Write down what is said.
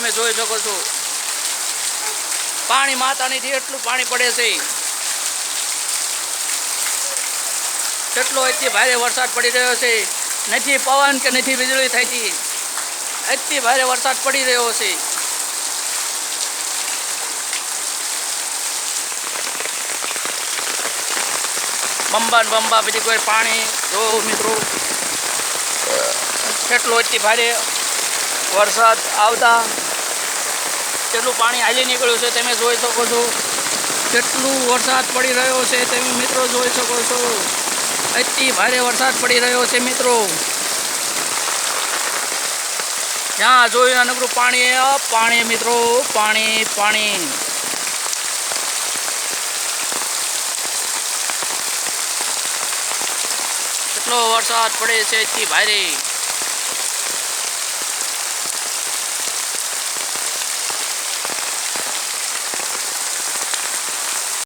તમે જોઈ શકો છો. પાણી માતાનીથી એટલું પાણી પડે છે. કેટલો અતિ ભારે વરસાદ પડી રહ્યો છે. નથી પવન કે નથી વીજળી થતી. અતિ ભારે વરસાદ પડી રહ્યો છે. બંબા બંબા બધી કોઈ પાણી જો મિત્રો, કેટલો અતિ ભારે વરસાદ આવતા. કેટલું પાણી હાલી નીકળ્યું છે તમે જોઈ શકો છો. કેટલું વરસાદ પડી રહ્યો છે તમે મિત્રો જોઈ શકો છો. અતિ ભારે વરસાદ પડી રહ્યો છે મિત્રો. જ્યાં જોયું અનુકરૂપ પાણી પાણી મિત્રો, પાણી પાણી. કેટલો વરસાદ પડે છે, અતિ ભારે.